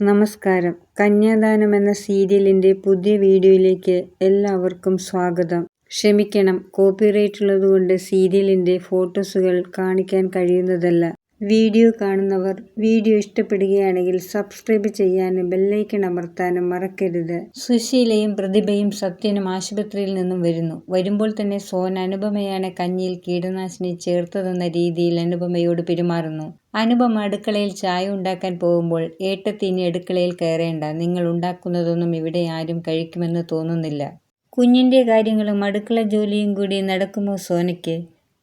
നമസ്കാരം. കന്യാദാനം എന്ന സീരിയലിന്റെ പുതിയ വീഡിയോയിലേക്ക് എല്ലാവർക്കും സ്വാഗതം. ക്ഷമിക്കണം കോപ്പിറൈറ്റ് ഉള്ളതുകൊണ്ട് സീരിയലിന്റെ ഫോട്ടോസുകൾ കാണിക്കാൻ കഴിയുന്നതല്ല. വീഡിയോ കാണുന്നവർ വീഡിയോ ഇഷ്ടപ്പെടുകയാണെങ്കിൽ സബ്സ്ക്രൈബ് ചെയ്യാനും ബെല്ലൈക്കൺ അമർത്താനും മറക്കരുത്. സുശീലയും പ്രതിഭയും സത്യനും ആശുപത്രിയിൽ നിന്നും വരുന്നു. വരുമ്പോൾ തന്നെ സോൻ അനുപമയാണ് കഞ്ഞിയിൽ കീടനാശിനി ചേർത്തതെന്ന രീതിയിൽ അനുപമയോട് പെരുമാറുന്നു. അനുപമ അടുക്കളയിൽ ചായ ഉണ്ടാക്കാൻ പോകുമ്പോൾ ഏട്ടത്തി ഇനി അടുക്കളയിൽ കയറേണ്ട. നിങ്ങൾ ഉണ്ടാക്കുന്നതൊന്നും ഇവിടെ ആരും കഴിക്കുമെന്ന് തോന്നുന്നില്ല. കുഞ്ഞിന്റെ കാര്യങ്ങളും അടുക്കള ജോലിയും കൂടി നടക്കുമോ സോനയ്ക്ക്?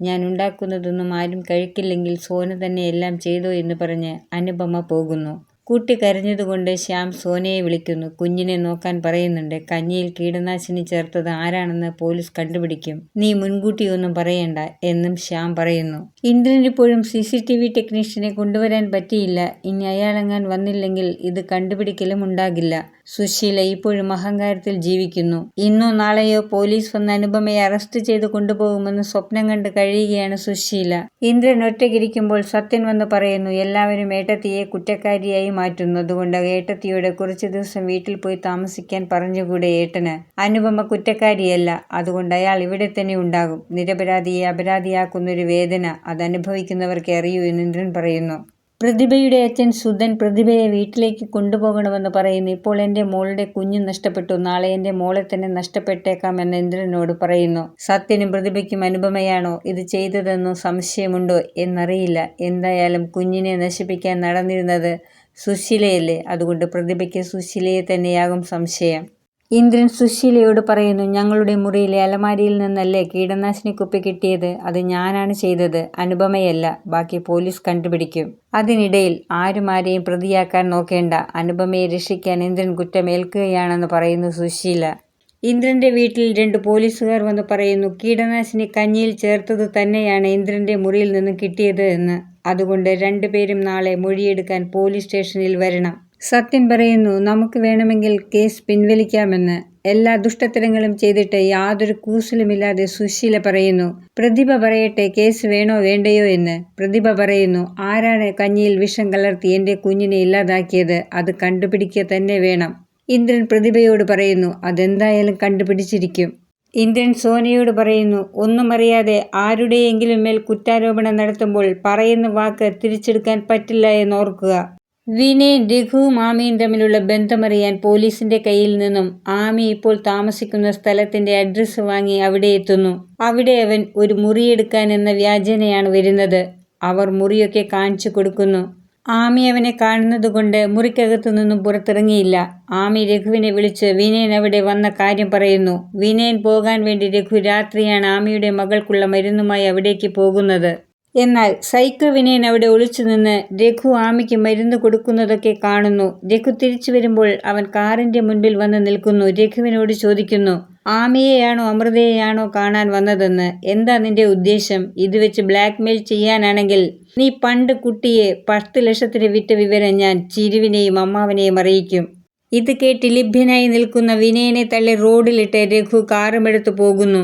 ഞാൻ ഉണ്ടാക്കുന്നതൊന്നും ആരും കഴിക്കില്ലെങ്കിൽ സോന തന്നെ എല്ലാം ചെയ്തോ എന്ന് പറഞ്ഞ് അനുപമ പോകുന്നു. കുട്ടി കരഞ്ഞതുകൊണ്ട് ശ്യാം സോനയെ വിളിക്കുന്നു. കുഞ്ഞിനെ നോക്കാൻ പറയുന്നുണ്ട്. കഞ്ഞിയിൽ കീടനാശിനി ചേർത്തത് ആരാണെന്ന് പോലീസ് കണ്ടുപിടിക്കും. നീ മുൻകൂട്ടിയൊന്നും പറയണ്ട എന്നും ശ്യാം പറയുന്നു. ഇന്ദ്രൻ ഇപ്പോഴും സി സി ടി വി ടെക്നീഷ്യനെ കൊണ്ടുവരാൻ പറ്റിയില്ല. ഇനി അയാളെങ്ങാൻ വന്നില്ലെങ്കിൽ ഇത് കണ്ടുപിടിക്കലും ഉണ്ടാകില്ല. സുശീല ഇപ്പോഴും അഹങ്കാരത്തിൽ ജീവിക്കുന്നു. ഇന്നോ നാളെയോ പോലീസ് വന്ന് അനുപമയെ അറസ്റ്റ് ചെയ്ത് കൊണ്ടുപോകുമെന്ന് സ്വപ്നം കണ്ട് കഴിയുകയാണ് സുശീല. ഇന്ദ്രൻ ഒറ്റയ്ക്കിരിക്കുമ്പോൾ സത്യൻ വന്ന് പറയുന്നു എല്ലാവരും ഏട്ടത്തിയെ കുറ്റക്കാരിയായി മാറ്റുന്നു. അതുകൊണ്ട് ഏട്ടത്തിയോട് കുറച്ചു ദിവസം വീട്ടിൽ പോയി താമസിക്കാൻ പറഞ്ഞുകൂടെ ഏട്ടന്. അനുപമ കുറ്റക്കാരിയല്ല. അതുകൊണ്ട് അയാൾ ഇവിടെ തന്നെ ഉണ്ടാകും. നിരപരാധിയെ അപരാധിയാക്കുന്നൊരു വേദന അത് അനുഭവിക്കുന്നവർക്ക് അറിയൂ എന്ന് ഇന്ദ്രൻ പറയുന്നു. പ്രതിഭയുടെ അച്ഛൻ സുധൻ പ്രതിഭയെ വീട്ടിലേക്ക് കൊണ്ടുപോകണമെന്ന് പറയുന്നു. ഇപ്പോൾ എന്റെ മോളുടെ കുഞ്ഞ് നഷ്ടപ്പെട്ടു. നാളെ എന്റെ മോളെ തന്നെ നഷ്ടപ്പെട്ടേക്കാം എന്ന് ഇന്ദ്രനോട് പറയുന്നു. സത്യനും പ്രതിഭയ്ക്കും അനുപമയാണോ ഇത് ചെയ്തതെന്നോ സംശയമുണ്ടോ എന്നറിയില്ല. എന്തായാലും കുഞ്ഞിനെ നശിപ്പിക്കാൻ നടന്നിരുന്നത് സുശീലയല്ലേ? അതുകൊണ്ട് പ്രതിഭയ്ക്ക് സുശീലയെ തന്നെയാകും സംശയം. ഇന്ദ്രൻ സുശീലയോട് പറയുന്നു ഞങ്ങളുടെ മുറിയിലെ അലമാരിയിൽ നിന്നല്ലേ കീടനാശിനി കുപ്പി കിട്ടിയത്? അത് ഞാനാണ് ചെയ്തത്. അനുപമയല്ല. ബാക്കി പോലീസ് കണ്ടുപിടിക്കും. അതിനിടയിൽ ആരും ആരെയും പ്രതിയാക്കാൻ നോക്കേണ്ട. അനുപമയെ രക്ഷിക്കാൻ ഇന്ദ്രൻ കുറ്റമേൽക്കുകയാണെന്ന് പറയുന്നു സുശീല. ഇന്ദ്രന്റെ വീട്ടിൽ രണ്ട് പോലീസുകാർ വന്ന് പറയുന്നു കീടനാശിനി കഞ്ഞിയിൽ ചേർത്തത് തന്നെയാണ് ഇന്ദ്രന്റെ മുറിയിൽ നിന്ന് കിട്ടിയത് എന്ന്. അതുകൊണ്ട് രണ്ടുപേരും നാളെ മൊഴിയെടുക്കാൻ പോലീസ് സ്റ്റേഷനിൽ വരണം. സത്യൻ പറയുന്നു നമുക്ക് വേണമെങ്കിൽ കേസ് പിൻവലിക്കാമെന്ന്. എല്ലാ ദുഷ്ടത്തരങ്ങളും ചെയ്തിട്ട് യാതൊരു കൂസലുമില്ലാതെ സുശീല പറയുന്നു പ്രതിഭ പറയട്ടെ കേസ് വേണോ വേണ്ടയോ എന്ന് പ്രതിഭ പറയുന്നു ആരാണ് കഞ്ഞിയിൽ വിഷം കലർത്തി എന്റെ കുഞ്ഞിനെ ഇല്ലാതാക്കിയത്? അത് കണ്ടുപിടിക്കുക തന്നെ വേണം ഇന്ദ്രൻ പ്രതിഭയോട് പറയുന്നു അതെന്തായാലും കണ്ടുപിടിച്ചിരിക്കും ഇന്ദ്രൻ സോനയോട് പറയുന്നു ഒന്നും അറിയാതെ ആരുടെയെങ്കിലും മേൽ കുറ്റാരോപണം നടത്തുമ്പോൾ പറയുന്ന വാക്ക് തിരിച്ചെടുക്കാൻ പറ്റില്ല എന്നോർക്കുക വിനയൻ രഘുവും ആമിയും തമ്മിലുള്ള ബന്ധമറിയാൻ പോലീസിന്റെ കയ്യിൽ നിന്നും ആമി ഇപ്പോൾ താമസിക്കുന്ന സ്ഥലത്തിന്റെ അഡ്രസ്സ് വാങ്ങി അവിടെ എത്തുന്നു. അവിടെ അവൻ ഒരു മുറിയെടുക്കാൻ എന്ന വ്യാജനയാണ് വരുന്നത്. അവർ മുറിയൊക്കെ കാണിച്ചു കൊടുക്കുന്നു. ആമി അവനെ കാണുന്നതുകൊണ്ട് മുറിക്കകത്തു നിന്നും പുറത്തിറങ്ങിയില്ല. ആമി രഘുവിനെ വിളിച്ച് വിനയൻ അവിടെ വന്ന കാര്യം പറയുന്നു. വിനയൻ പോകാൻ വേണ്ടി രഘു രാത്രിയാണ് ആമിയുടെ മകൾക്കുള്ള മരുന്നുമായി അവിടേക്ക് പോകുന്നത്. എന്നാൽ സൈക്കിൾ വിനയൻ അവിടെ ഒളിച്ചു നിന്ന് രഘു ആമിക്ക് മരുന്ന് കൊടുക്കുന്നതൊക്കെ കാണുന്നു. രഘു തിരിച്ചു വരുമ്പോൾ അവൻ കാറിന്റെ മുൻപിൽ വന്ന് നിൽക്കുന്നു. രഘുവിനോട് ചോദിക്കുന്നു ആമിയെയാണോ അമൃതയെയാണോ കാണാൻ വന്നതെന്ന്? എന്താ നിന്റെ ഉദ്ദേശം? ഇത് വെച്ച് ബ്ലാക്ക്മെയിൽ ചെയ്യാനാണെങ്കിൽ നീ പണ്ട് കുട്ടിയെ പത്ത് ലക്ഷത്തിന് വിറ്റ വിവരം ഞാൻ ചിരുവിനെയും അമ്മാവനെയും അറിയിക്കും. ഇത് കേട്ട് ലഭ്യനായി നിൽക്കുന്ന വിനയനെ തള്ളി റോഡിലിട്ട് രഘു കാറുമെടുത്തു പോകുന്നു.